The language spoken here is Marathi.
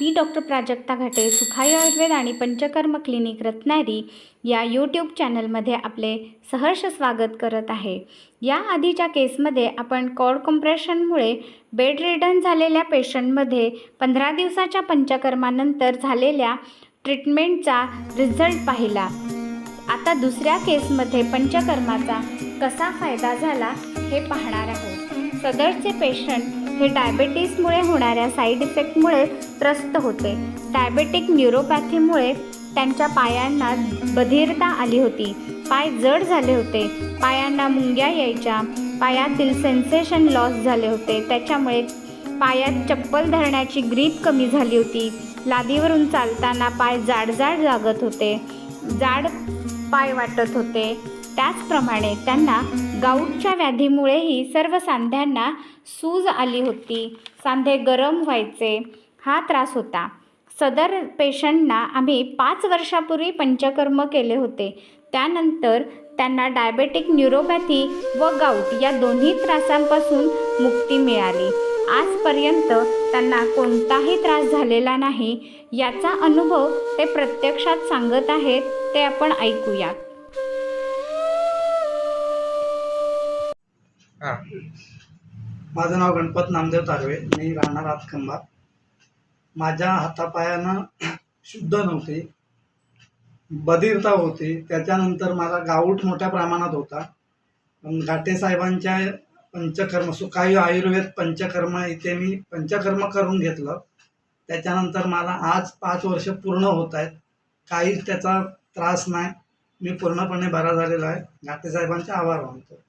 मी डॉक्टर प्राजक्ता घाटे सुखाई आयुर्वेद आणि पंचकर्म क्लिनिक रत्नागिरी या यूट्यूब चॅनलमध्ये आपले सहर्ष स्वागत करत आहे. या आधीच्या केसमध्ये आपण कॉड कॉम्प्रेशनमुळे बेड रिडन झालेल्या पेशंटमध्ये पंधरा दिवसाच्या पंचकर्मानंतर झालेल्या ट्रीटमेंटचा रिझल्ट पाहिला. आता दुसऱ्या केसमध्ये पंचकर्माचा कसा फायदा झाला हे पाहणार आहोत. सदरचे पेशंट हे डायबेटीसमुळे होणाऱ्या साईड इफेक्टमुळे त्रस्त होते. डायबेटिक न्यूरोपॅथीमुळे त्यांच्या पायांना बधिरता आली होती. पाय जड झाले होते. पायांना मुंग्या यायच्या. पायातील सेन्सेशन लॉस झाले होते. त्याच्यामुळे पायात चप्पल धरण्याची ग्रीप कमी झाली होती. लादीवरून चालताना पाय जाड जाड लागत होते. जाड पाय वाटत होते. त्याचप्रमाणे त्यांना गाऊटच्या व्याधीमुळेही सर्व सांध्यांना सूज आली होती. सांधे गरम व्हायचे. हा त्रास होता. सदर पेशंटना आम्ही पाच वर्षापूर्वी पंचकर्म केले होते. त्यानंतर त्यांना डायबेटिक न्यूरोपॅथी व गाऊट या दोन्ही त्रासांपासून मुक्ती मिळाली. आजपर्यंत त्यांना कोणताही त्रास झालेला नाही. याचा अनुभव ते प्रत्यक्षात सांगत आहेत ते आपण ऐकूयात. माझं नाव गणपत नामदेव तारवे. मी राहणार हातखंबा माझ्या हातापायानं शुद्ध नव्हती. बधिरता होती. त्याच्यानंतर मला गाऊट मोठ्या प्रमाणात होता. पण घाटे साहेबांच्या पंचकर्म सुखायू आयुर्वेद पंचकर्म इथे मी पंचकर्म करून घेतलं. त्याच्यानंतर मला आज पाच वर्ष पूर्ण होत आहेत. काहीच त्याचा त्रास नाही. मी पूर्णपणे बरा झालेला आहे. घाटे साहेबांचे आभार मानतो.